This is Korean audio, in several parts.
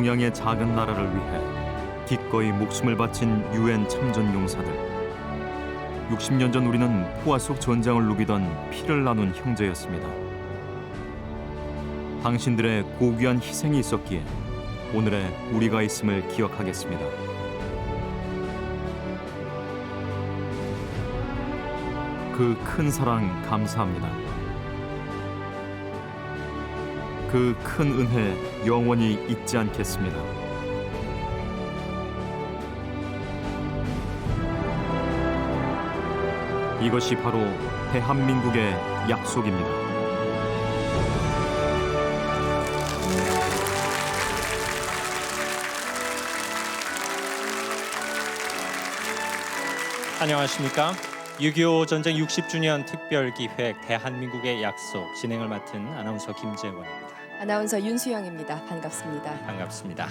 동양의 작은 나라를 위해 기꺼이 목숨을 바친 유엔 참전 용사들. 60년 전 우리는 포화 속 전장을 누비던 피를 나눈 형제였습니다. 당신들의 고귀한 희생이 있었기에 오늘의 우리가 있음을 기억하겠습니다. 그 큰 사랑 감사합니다. 그 큰 은혜 영원히 잊지 않겠습니다. 이것이 바로 대한민국의 약속입니다. 안녕하십니까? 6.25 전쟁 60주년 특별기획 대한민국의 약속 진행을 맡은 아나운서 김재원입니다. 아나운서 윤수영입니다. 반갑습니다. 반갑습니다.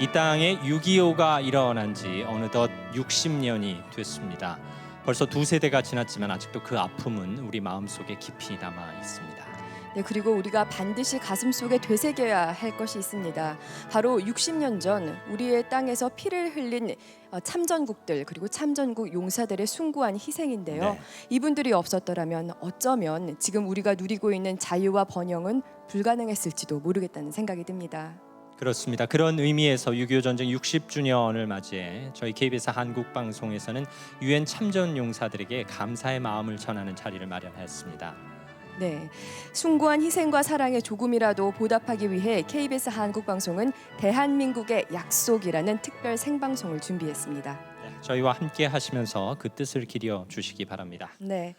이 땅에 6.25가 일어난 지 어느덧 60년이 됐습니다. 벌써 두 세대가 지났지만 아직도 그 아픔은 우리 마음속에 깊이 남아 있습니다. 네, 그리고 우리가 반드시 가슴 속에 되새겨야 할 것이 있습니다. 바로 60년 전 우리의 땅에서 피를 흘린 어, 참전국들 그리고 참전국 용사들의 숭고한 희생인데요. 네. 이분들이 없었더라면 어쩌면 지금 우리가 누리고 있는 자유와 번영은 불가능했을지도 모르겠다는 생각이 듭니다. 그렇습니다. 그런 의미에서 6.25 전쟁 60주년을 맞이해 저희 KBS 한국 방송에서는 유엔 참전 용사들에게 감사의 마음을 전하는 자리를 마련했습니다. 네, 숭고한 희생과 사랑에 조금이라도 보답하기 위해 KBS 한국방송은 대한민국의 약속이라는 특별 생방송을 준비했습니다. 네, 저희와 함께 하시면서 그 뜻을 기려 주시기 바랍니다. 네.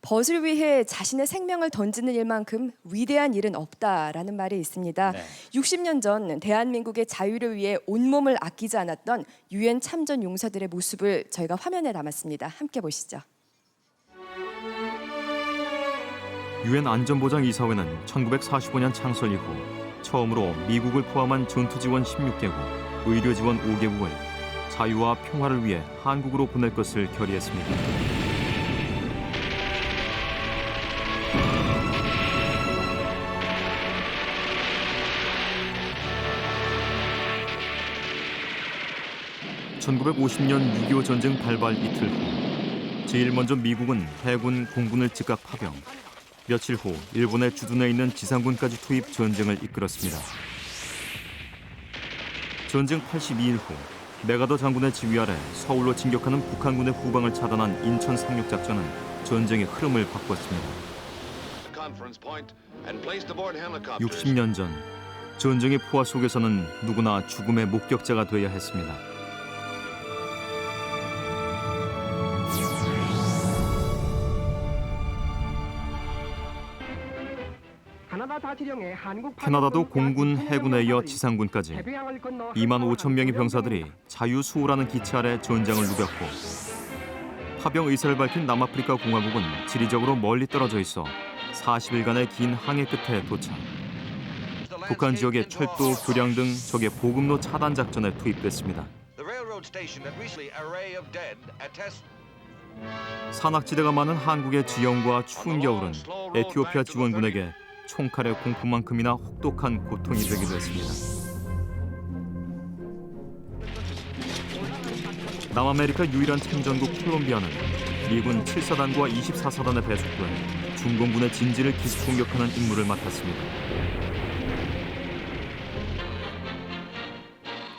벗을 위해 자신의 생명을 던지는 일만큼 위대한 일은 없다라는 말이 있습니다. 네. 60년 전 대한민국의 자유를 위해 온몸을 아끼지 않았던 유엔 참전 용사들의 모습을 저희가 화면에 담았습니다. 함께 보시죠. 유엔 안전보장 이사회는 1945년 창설 이후 처음으로 미국을 포함한 전투 지원 16개국, 의료 지원 5개국을 자유와 평화를 위해 한국으로 보낼 것을 결의했습니다. (1950년 6.25) 전쟁 발발 이틀 후 제일 먼저 미국은 해군 공군을 즉각 파병 며칠 후 일본의 주둔해 있는 지상군까지 투입 전쟁을 이끌었습니다. 전쟁 82일 후 메가더 장군의 지휘 아래 서울로 진격하는 북한군의 후방을 차단한 인천 상륙 작전은 전쟁의 흐름을 바꿨습니다. 60년 전 전쟁의 포화 속에서는 누구나 죽음의 목격자가 되어야 했습니다. 캐나다도 공군, 해군에 이어 지상군까지 2만 5천 명의 병사들이 자유수호라는 기체 아래 전장을 누볐고 파병 의사를 밝힌 남아프리카 공화국은 지리적으로 멀리 떨어져 있어 40일간의 긴 항해 끝에 도착. 북한 지역의 철도, 교량 등 적의 보급로 차단 작전에 투입됐습니다. 산악지대가 많은 한국의 지형과 추운 겨울은 에티오피아 지원군에게 총칼의 공포만큼이나 혹독한 고통이 되기도 했습니다. 남아메리카 유일한 참전국 콜롬비아는 미군 7사단과 24사단에 배속돼 중공군의 진지를 기습 공격하는 임무를 맡았습니다.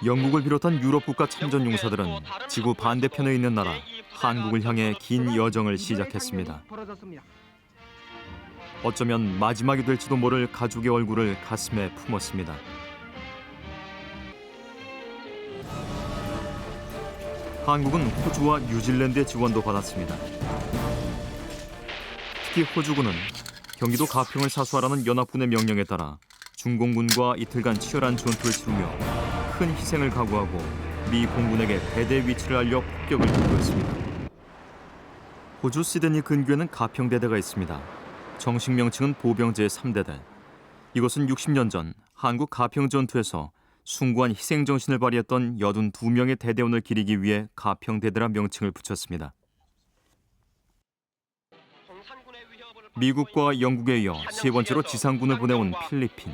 영국을 비롯한 유럽 국가 참전 용사들은 지구 반대편에 있는 나라 한국을 향해 긴 여정을 시작했습니다. 어쩌면 마지막이 될지도 모를 가족의 얼굴을 가슴에 품었습니다. 한국은 호주와 뉴질랜드의 지원도 받았습니다. 특히 호주군은 경기도 가평을 사수하라는 연합군의 명령에 따라 중공군과 이틀간 치열한 전투를 치르며 큰 희생을 각오하고 미 공군에게 대대 위치를 알려 폭격을 기도했습니다. 호주 시드니 근교에는 가평대대가 있습니다. 정식 명칭은 보병제 3대대. 이것은 60년 전 한국 가평 전투에서 숭고한 희생 정신을 발휘했던 82명의 대대원을 기리기 위해 가평대대라 명칭을 붙였습니다. 미국과 영국에 이어 세 번째로 지상군을 보내온 필리핀.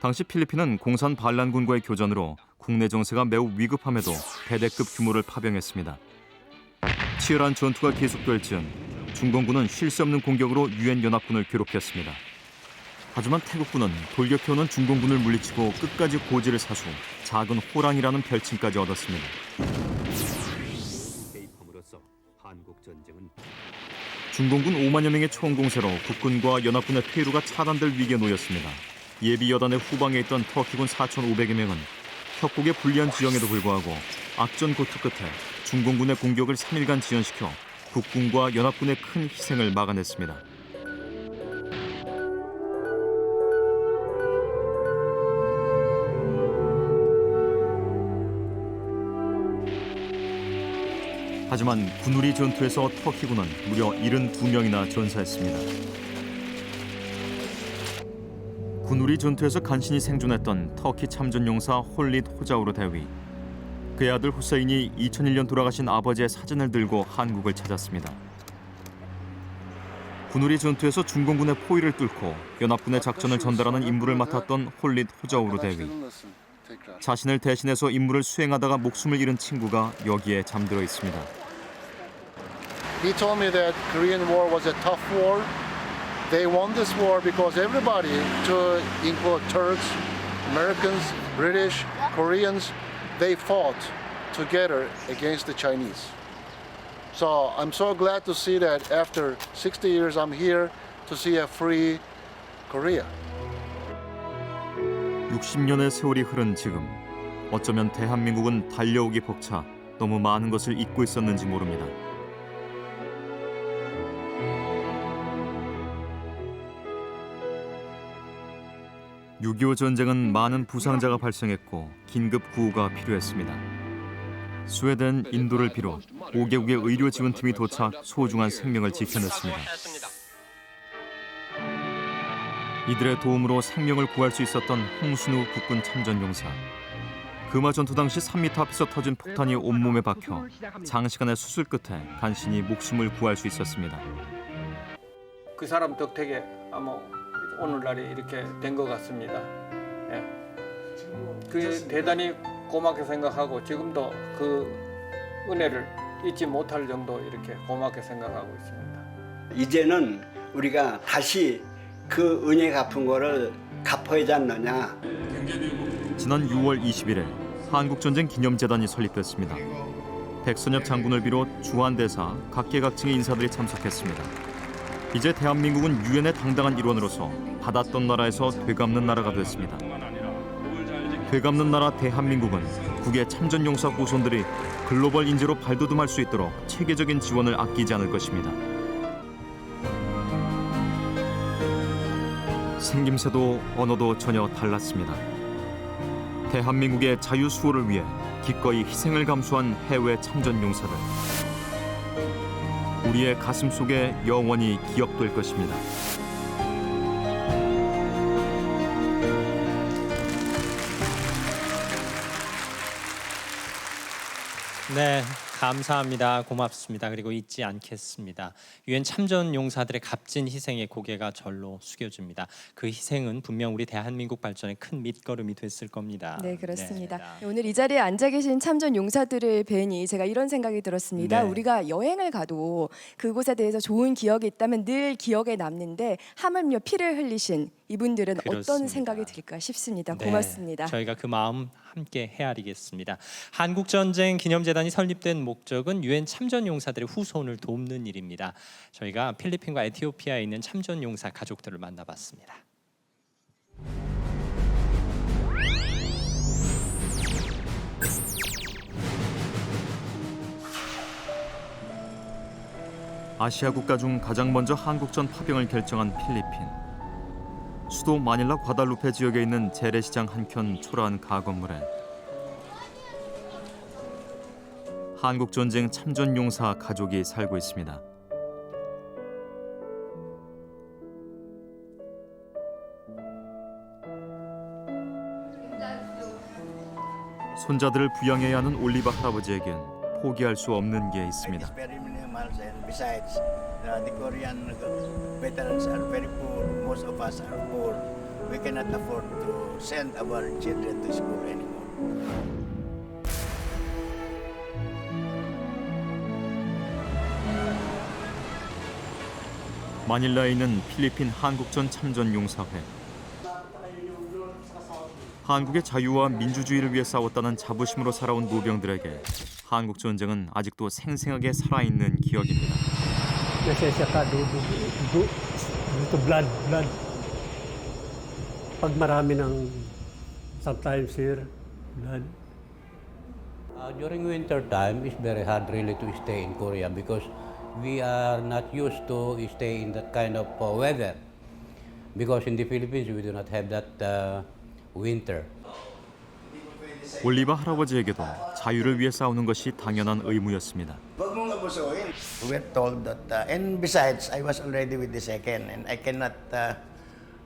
당시 필리핀은 공산 반란군과의 교전으로 국내 정세가 매우 위급함에도 대대급 규모를 파병했습니다. 치열한 전투가 계속될 즈음 중공군은 쉴 새 없는 공격으로 유엔 연합군을 괴롭혔습니다. 하지만 태국군은 돌격해오는 중공군을 물리치고 끝까지 고지를 사수 작은 호랑이라는 별칭까지 얻었습니다. 중공군 5만여 명의 총 공세로 국군과 연합군의 퇴루가 차단될 위기에 놓였습니다. 예비 여단의 후방에 있던 터키군 4,500여 명은 협곡의 불리한 지형에도 불구하고 악전 고투 끝에 중공군의 공격을 3일간 지연시켜 국군과 연합군의 큰 희생을 막아냈습니다. 하지만 군우리 전투에서 터키군은 무려 72명이나 전사했습니다. 군우리 전투에서 간신히 생존했던 터키 참전용사 홀릿 호자우르 대위. 그의 아들 후세인이 2001년 돌아가신 아버지의 사진을 들고 한국을 찾았습니다. 군우리 전투에서 중공군의 포위를 뚫고 연합군의 작전을 전달하는 임무를 맡았던 홀릿 호자우르 대위. 자신을 대신해서 임무를 수행하다가 목숨을 잃은 친구가 여기에 잠들어 있습니다. He told me that Korean War was a tough war. They won this war because everybody, to include Turks, Americans, British, Koreans, they fought together against the Chinese. So I'm so glad to see that after 60 years I'm here to see a free Korea. 60년의 세월이 흐른 지금 어쩌면 대한민국은 달려오기 벅차 너무 많은 것을 잊고 있었는지 모릅니다. (6.25) 전쟁은 많은 부상자가 발생했고 긴급 구호가 필요했습니다. 스웨덴, 인도를 비롯 5개국의 의료 지원팀이 도착 소중한 생명을 지켜냈습니다. 이들의 도움으로 생명을 구할 수 있었던 홍순우 국군 참전 용사. 금화 전투 당시 3m 앞에서 터진 폭탄이 온몸에 박혀 장시간의 수술 끝에 간신히 목숨을 구할 수 있었습니다. 그 사람 덕택에 아마 오늘날이 이렇게 된 것 같습니다. 예. 그 대단히 고맙게 생각하고 지금도 그 은혜를 잊지 못할 정도 이렇게 고맙게 생각하고 있습니다. 이제는 우리가 다시 그 은혜 갚은 거를 갚아야 않느냐. 지난 6월 21일 한국전쟁 기념재단이 설립됐습니다. 백선엽 장군을 비롯 주한대사, 각계각층의 인사들이 참석했습니다. 이제 대한민국은 유엔의 당당한 일원으로서 받았던 나라에서 되갚는 나라가 됐습니다. 되갚는 나라 대한민국은 국의 참전용사 후손들이 글로벌 인재로 발돋움할 수 있도록 체계적인 지원을 아끼지 않을 것입니다. 생김새도 언어도 전혀 달랐습니다. 대한민국의 자유 수호를 위해 기꺼이 희생을 감수한 해외 참전 용사들. 우리의 가슴 속에 영원히 기억될 것입니다. 네, 감사합니다. 고맙습니다. 그리고 잊지 않겠습니다. 유엔 참전 용사들의 값진 희생의 고개가 절로 숙여집니다. 그 희생은 분명 우리 대한민국 발전의 큰 밑거름이 됐을 겁니다. 네, 그렇습니다. 네. 오늘 이 자리에 앉아 계신 참전 용사들을 뵈니 제가 이런 생각이 들었습니다. 네. 우리가 여행을 가도 그곳에 대해서 좋은 기억이 있다면 늘 기억에 남는데 하물며 피를 흘리신 이분들은 어떤 그렇습니다. 생각이 들까 싶습니다. 네, 고맙습니다. 저희가 그 마음 함께 헤아리겠습니다. 한국 전쟁 기념재단이 설립된 목적은 유엔 참전 용사들의 후손을 돕는 일입니다. 저희가 필리핀과 에티오피아에 있는 참전 용사 가족들을 만나봤습니다. 아시아 국가 중 가장 먼저 한국전 파병을 결정한 필리핀. 수도 마닐라 과달루페 지역에 있는 재래시장 한켠 초라한 가건물에 한국 전쟁 참전 용사 가족이 살고 있습니다. 손자들을 부양해야 하는 올리바 할아버지에겐 포기할 수 없는 게 있습니다. Uh, most of us are poor we cannot afford to send our children to school anymore. 마닐라에 있는 필리핀 한국전 참전 용사회. 한국의 자유와 민주주의를 위해 싸웠다는 자부심으로 살아온 노병들에게 한국 전쟁은 아직도 생생하게 살아있는 기억입니다. Nasesya ka, dugo, dugo, dugo, blood, blood. Pag marami ng sometimes here, blood. Uh, during winter time, it's very hard really to stay in Korea because we are not used to stay in that kind of uh, weather. Because in the Philippines, we do not have that uh, winter. 올리바 할아버지에게도 자유를 위해 싸우는 것이 당연한 의무였습니다. Abusuhin. We're told that, uh, and besides, I was already with the second, and I cannot uh,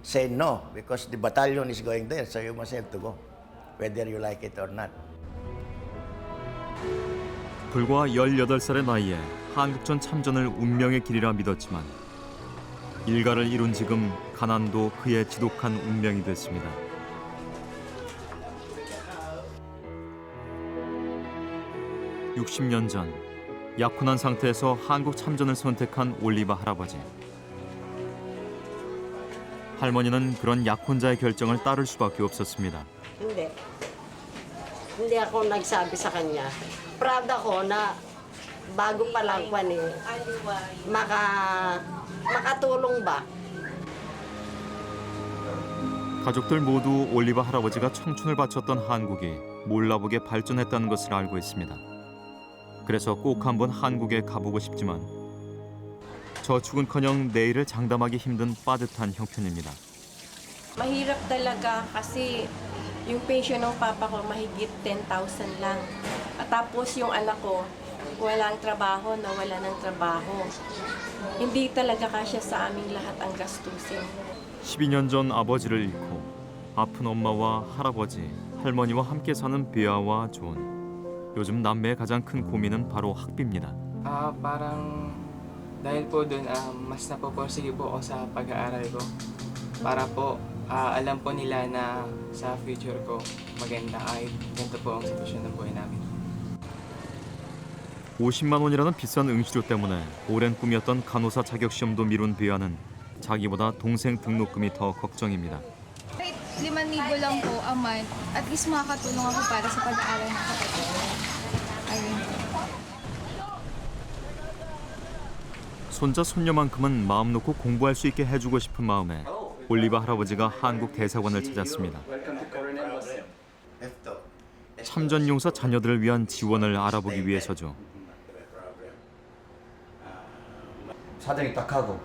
say no because the battalion is going there, so you must have to go, whether you like it or not. 불과 18살의 나이에 한국전 참전을 운명의 길이라 믿었지만 일가를 이룬 지금 가난도 그의 지독한 운명이 됐습니다. (60년) 전 약혼한 상태에서 한국 참전을 선택한 올리바 할아버지 할머니는 그런 약혼자의 결정을 따를 수밖에 없었습니다. Hindi. Hindi ako nagsabi sa kanya. Proud ako na bago pa lang pa eh, maka, makatulong ba? 가족들 모두 올리바 할아버지가 청춘을 바쳤던 한국이 몰라보게 발전했다는 것을 알고 있습니다. 그래서 꼭 한번 한국에 가보고 싶지만 저축은커녕 내일을 장담하기 힘든 빠듯한 형편입니다. Mahirap talaga kasi yung pension ng papa ko mahigit 10,000 lang. At tapos yung anak ko, walang trabaho na wala ng trabaho. Hindi talaga kasya sa aming lahat ang gastusin. 12년 전 아버지를 잃고 아픈 엄마와 할아버지, 할머니와 함께 사는 비아와 존. 요즘 남매의 가장 큰 고민은 바로 학비입니다. Ah, parang dahil po doon ah, mas napoporsige po ako sa pag-aaral ko. Para po ah, alam po nila na sa future ko maganda kahit ganito po ang sitwasyon ng buhay namin. 50만 원이라는 비싼 응시료 때문에 오랜 꿈이었던 간호사 자격 시험도 미룬 비아는 자기보다 동생 등록금이 더 걱정입니다. Kahit 5,000 lang po a month, at least makakatulong ako para sa pag-aaral ng kapatid ko. Ayun. 손자 손녀만큼은 마음 놓고 공부할 수 있게 해주고 싶은 마음에 올리바 할아버지가 한국 대사관을 찾았습니다. 참전 용사 자녀들을 위한 지원을 알아보기 위해서죠. 사정이 딱하고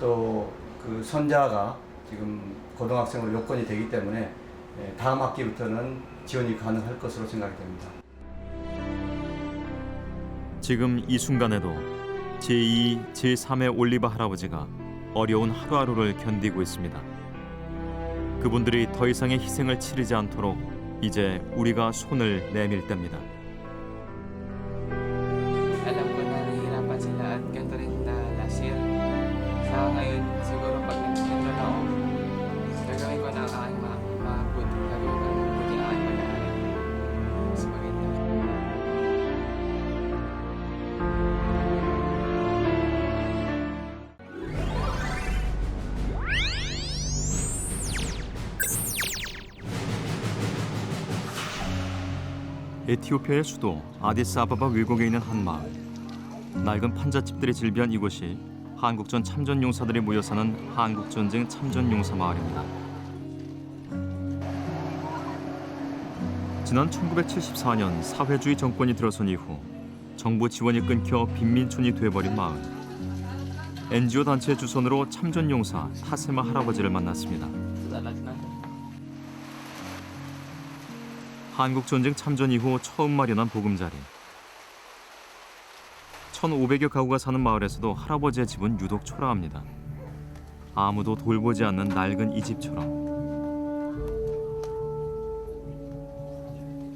또 그 손자가 지금 고등학생으로 요건이 되기 때문에 예, 다음 학기부터는 지원이 가능할 것으로 생각이 됩니다. 지금 이 순간에도 제2, 제3의 올리바 할아버지가 어려운 하루하루를 견디고 있습니다. 그분들이 더 이상의 희생을 치르지 않도록 이제 우리가 손을 내밀 때입니다. 에티오피아의 수도 아디스 아바바 외곽에 있는 한 마을. 낡은 판잣집들이 질비한 이곳이 한국전 참전 용사들이 모여 사는 한국 전쟁 참전 용사 마을입니다. 지난 1974년 사회주의 정권이 들어선 이후 정부 지원이 끊겨 빈민촌이 돼버린 마을. NGO 단체 주선으로 참전 용사 타세마 할아버지를 만났습니다. 한국 전쟁 참전 이후 처음 마련한 보금자리. 1,500여 가구가 사는 마을에서도 할아버지의 집은 유독 초라합니다. 아무도 돌보지 않는 낡은 이 집처럼.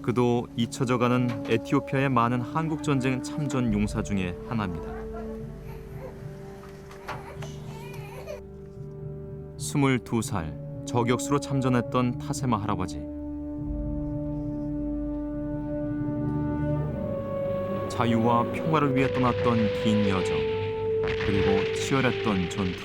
그도 잊혀져가는 에티오피아의 많은 한국 전쟁 참전 용사 중에 하나입니다. 22살 저격수로 참전했던 타세마 할아버지. 자유와 평화를 위해 떠났던 긴 여정 그리고 치열했던 전투.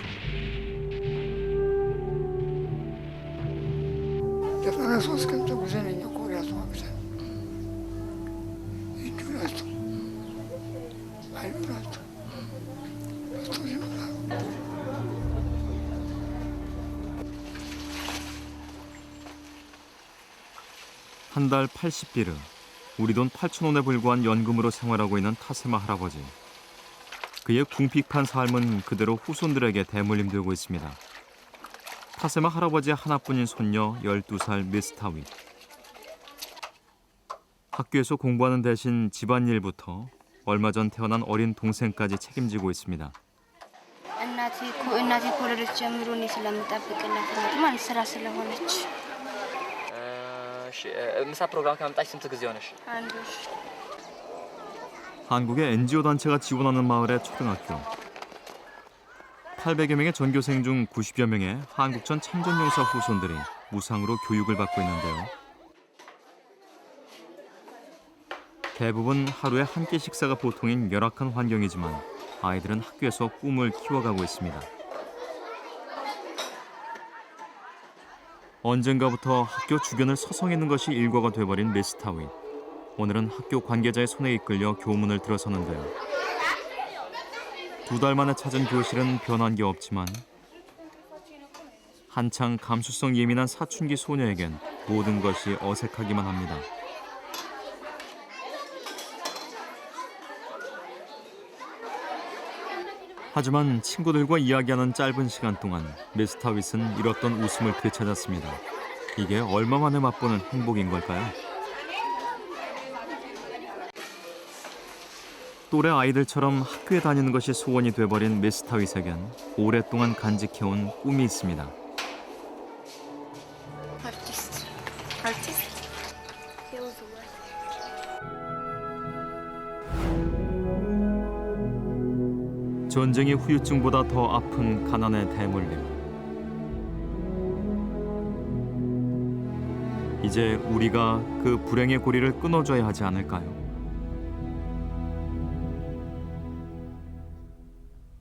한 달 80비르, 우리 돈 8천 원에 불과한 연금으로 생활하고 있는 타세마 할아버지. 그의 궁핍한 삶은 그대로 후손들에게 대물림되고 있습니다. 타세마 할아버지의 하나뿐인 손녀 12살 미스타위. 학교에서 공부하는 대신 집안일부터 얼마 전 태어난 어린 동생까지 책임지고 있습니다. እናቴ እኮ እናቴ ከወለደች ጀምሮ እኔ ስለምጠብቅላት ነው ማለት ስራ ስለሆነች ምሳ ፕሮግራም ከመጣች ስንት ጊዜ ሆነሽ? አንዱ 한국의 NGO 단체가 지원하는 마을의 초등학교. 800여 명의 전교생 중 90여 명의 한국전 참전용사 후손들이 무상으로 교육을 받고 있는데요. 대부분 하루에 한 끼 식사가 보통인 열악한 환경이지만 아이들은 학교에서 꿈을 키워가고 있습니다. 언젠가부터 학교 주변을 서성이는 것이 일과가 돼버린 미스타위. 오늘은 학교 관계자의 손에 이끌려 교문을 들어서는데요. 두 달 만에 찾은 교실은 변한 게 없지만 한창 감수성 예민한 사춘기 소녀에겐 모든 것이 어색하기만 합니다. 하지만 친구들과 이야기하는 짧은 시간 동안 미스타윗은 잃었던 웃음을 되찾았습니다. 이게 얼마 만에 맛보는 행복인 걸까요? 또래 아이들처럼 학교에 다니는 것이 소원이 돼버린 미스타윗에겐 오랫동안 간직해온 꿈이 있습니다. 전쟁의 후유증보다 더 아픈 가난의 대물림. 이제 우리가 그 불행의 고리를 끊어줘야 하지 않을까요?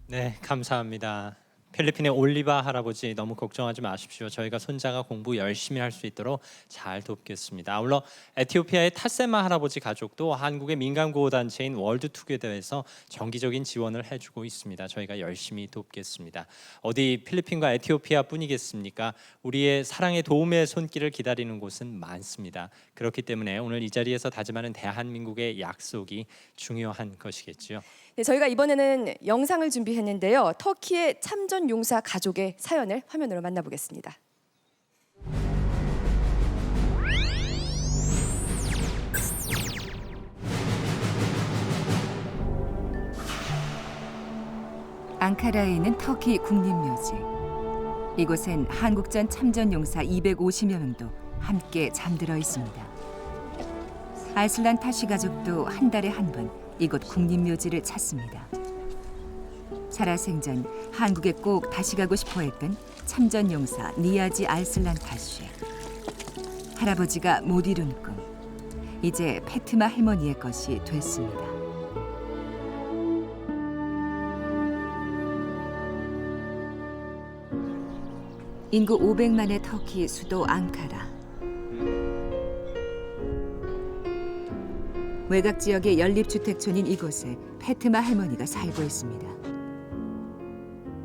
네, 감사합니다. 필리핀의 올리바 할아버지 너무 걱정하지 마십시오. 저희가 손자가 공부 열심히 할 수 있도록 잘 돕겠습니다. 아울러 에티오피아의 타세마 할아버지 가족도 한국의 민간 구호 단체인 월드 투게더에서 정기적인 지원을 해주고 있습니다. 저희가 열심히 돕겠습니다. 어디 필리핀과 에티오피아뿐이겠습니까? 우리의 사랑의 도움의 손길을 기다리는 곳은 많습니다. 그렇기 때문에 오늘 이 자리에서 다짐하는 대한민국의 약속이 중요한 것이겠지요. 네, 저희가 이번에는 영상을 준비했는데요. 터키의 참전 용사 가족의 사연을 화면으로 만나보겠습니다. 앙카라에 있는 터키 국립묘지. 이곳엔 한국전 참전 용사 250여 명도 함께 잠들어 있습니다. 아이슬란 타시 가족도 한 달에 한 번 이곳 국립묘지를 찾습니다. 살아생전 한국에 꼭 다시 가고 싶어 했던 참전 용사 니아지 알슬란 타시. 할아버지가 못 이룬 꿈. 이제 페트마 할머니의 것이 됐습니다. 인구 500만의 터키 수도 앙카라. 외곽 지역의 연립주택촌인 이곳에 페트마 할머니가 살고 있습니다.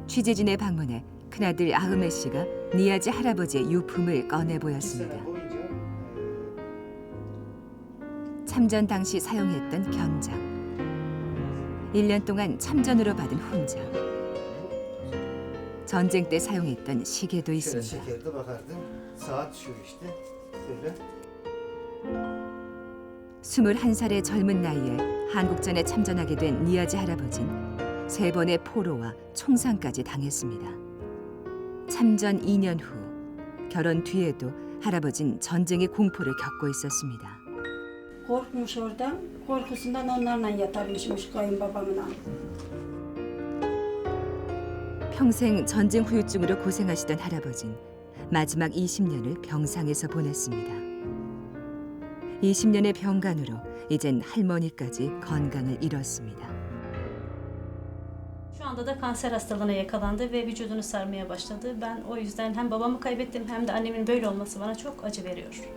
취재진의 방문에 큰아들 아흐메 씨가 니아지 할아버지의 유품을 꺼내 보였습니다. 참전 당시 사용했던 견장. 1년 동안 참전으로 받은 훈장. 전쟁 때 사용했던 시계도 있습니다. Şöyle. 21살의 젊은 나이에 한국전에 참전하게 된 니아지 할아버진 세 번의 포로와 총상까지 당했습니다. 참전 2년 후 결혼 뒤에도 할아버진 전쟁의 공포를 겪고 있었습니다. Korkmuş oradan. Korkusundan onlarla yatarmışmış kayınbabamla. 평생 전쟁 후유증으로 고생하시던 할아버진 마지막 20년을 병상에서 보냈습니다. 20년의 병간으로 이젠 할머니까지 건강을 잃었습니다. Şu anda da kanser hastalığına yakalandı ve vücudunu sarmaya başladı. Ben o yüzden hem babamı kaybettim hem de annemin böyle olması bana çok acı veriyor.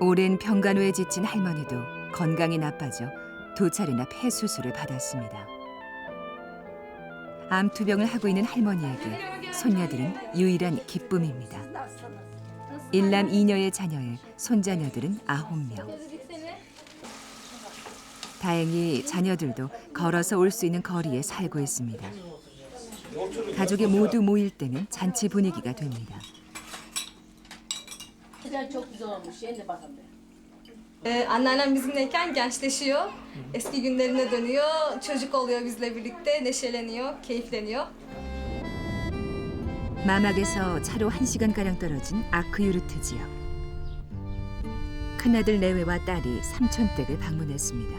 오랜 병간호에 지친 할머니도 건강이 나빠져 두 차례나 폐 수술을 받았습니다. 암 투병을 하고 있는 할머니에게 손녀들은 유일한 기쁨입니다. 일남 이녀의 자녀에 손자녀들은 아홉 명. 다행히 자녀들도 걸어서 올 수 있는 거리에 살고 있습니다. 가족이 모두 모일 때면 잔치 분위기가 됩니다. Çok güzel olmuş. Yerine bakın be. Ee, anneannem bizimleyken gençleşiyor. Eski günlerine dönüyor. Çocuk oluyor bizle birlikte. Neşeleniyor, keyifleniyor. 마막에서 차로 1시간가량 떨어진 아크유르트 지역. 큰아들 내외와 딸이 삼촌 댁을 방문했습니다.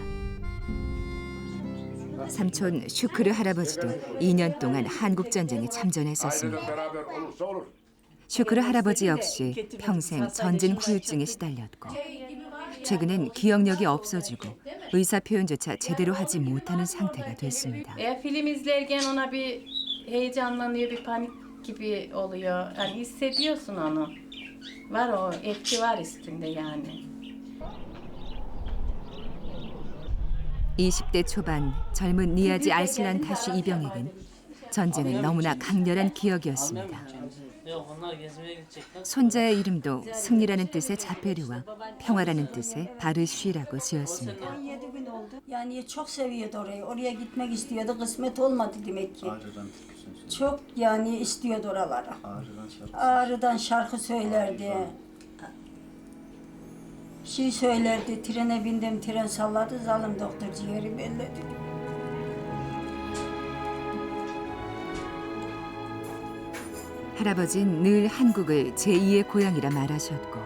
삼촌 슈크르 할아버지도 2년 동안 한국 전쟁에 참전했었습니다. 슈크르 할아버지 역시 평생 전쟁 후유증에 시달렸고 최근엔 기억력이 없어지고 의사 표현조차 제대로 하지 못하는 상태가 됐습니다. Gibi oluyor. Yani hissediyorsun onu. Var o etki var üstünde yani. 20대 초반 젊은 니아지 알슬란 타슈 이병에겐 전쟁은 너무나 강렬한 기억이었습니다. 손자의 이름도 승리라는 뜻의 자페르와 평화라는 뜻의 바르쉬라고 지었습니다. 7 gün oldu. Yani çok seviyordu orayı. Oraya gitmek istiyordu. Kısmet olmadı demek ki. Çok yani istiyordu oralara. Ağrıdan şarkı söylerdi. Şey söylerdi. Trene bindim, tren salladı. Zalim doktor ciğeri belledi. 할아버진 늘 한국을 제2의 고향이라 말하셨고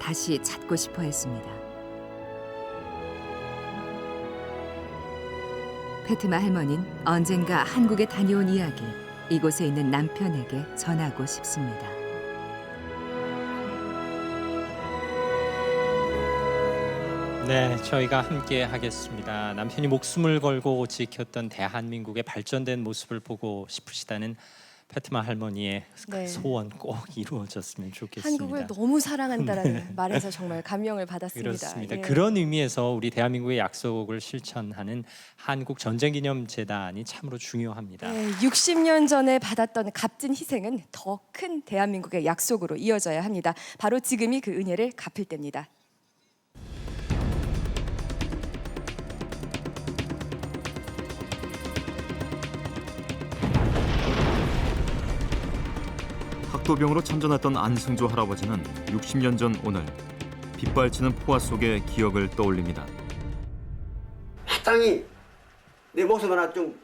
다시 찾고 싶어 했습니다. 페트마 할머니는 언젠가 한국에 다녀온 이야기 이곳에 있는 남편에게 전하고 싶습니다. 네, 저희가 함께 하겠습니다. 남편이 목숨을 걸고 지켰던 대한민국의 발전된 모습을 보고 싶으시다는 페트마 할머니의 네. 소원 꼭 이루어졌으면 좋겠습니다. 한국을 너무 사랑한다라는 말에서 정말 감명을 받았습니다. 그렇습니다. 예. 그런 의미에서 우리 대한민국의 약속을 실천하는 한국 전쟁 기념 재단이 참으로 중요합니다. 네, 60년 전에 받았던 값진 희생은 더 큰 대한민국의 약속으로 이어져야 합니다. 바로 지금이 그 은혜를 갚을 때입니다. 학도병으로 참전했던 안승조 할아버지는 60년 전 오늘 빗발치는 포화 속의 기억을 떠올립니다. 마땅히 내 모습 하나 좀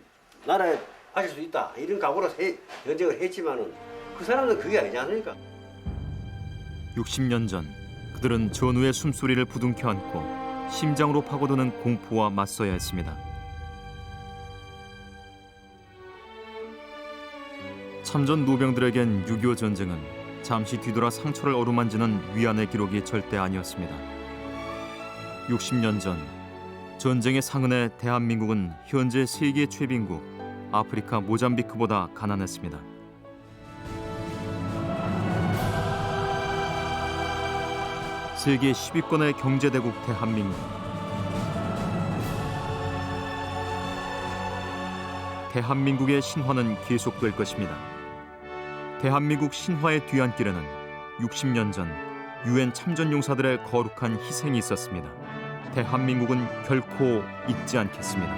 나라에 하실 수 있다 이런 각오로 해, 전쟁을 했지만은 그 사람은 그게 아니지 않습니까? 60년 전 그들은 전우의 숨소리를 부둥켜 안고 심장으로 파고드는 공포와 맞서야 했습니다. 참전 노병들에겐 6.25 전쟁은 잠시 뒤돌아 상처를 어루만지는 위안의 기록이 절대 아니었습니다. 60년 전 전쟁의 상흔에 대한민국은 현재 세계 최빈국 아프리카 모잠비크보다 가난했습니다. 세계 10위권의 경제대국 대한민국. 대한민국의 신화는 계속될 것입니다. 대한민국 신화의 뒤안길에는 60년 전 유엔 참전 용사들의 거룩한 희생이 있었습니다. 대한민국은 결코 잊지 않겠습니다.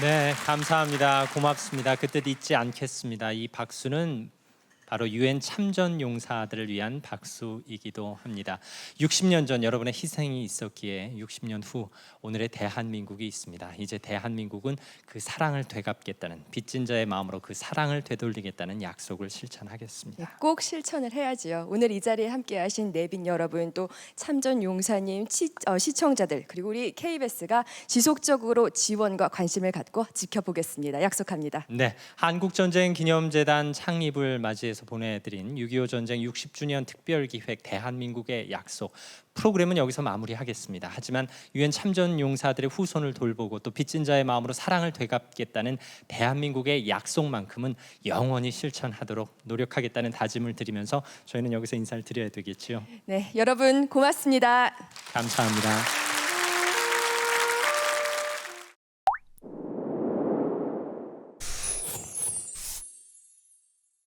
네, 감사합니다. 고맙습니다. 그뜻 잊지 않겠습니다. 이 박수는 바로 유엔 참전 용사들을 위한 박수이기도 합니다. 60년 전 여러분의 희생이 있었기에 60년 후 오늘의 대한민국이 있습니다. 이제 대한민국은 그 사랑을 되갚겠다는 빚진 자의 마음으로 그 사랑을 되돌리겠다는 약속을 실천하겠습니다. 네, 꼭 실천을 해야지요. 오늘 이 자리에 함께하신 내빈 여러분 또 참전 용사님 치- 어, 시청자들 그리고 우리 KBS가 지속적으로 지원과 관심을 갖고 지켜보겠습니다. 약속합니다. 네, 한국전쟁 기념재단 창립을 맞이해 서 보내드린 6.25 전쟁 60주년 특별기획 대한민국의 약속 프로그램은 여기서 마무리하겠습니다. 하지만 유엔 참전 용사들의 후손을 돌보고 또 빚진 자의 마음으로 사랑을 되갚겠다는 대한민국의 약속만큼은 영원히 실천하도록 노력하겠다는 다짐을 드리면서 저희는 여기서 인사를 드려야 되겠지요. 네, 여러분 고맙습니다. 감사합니다.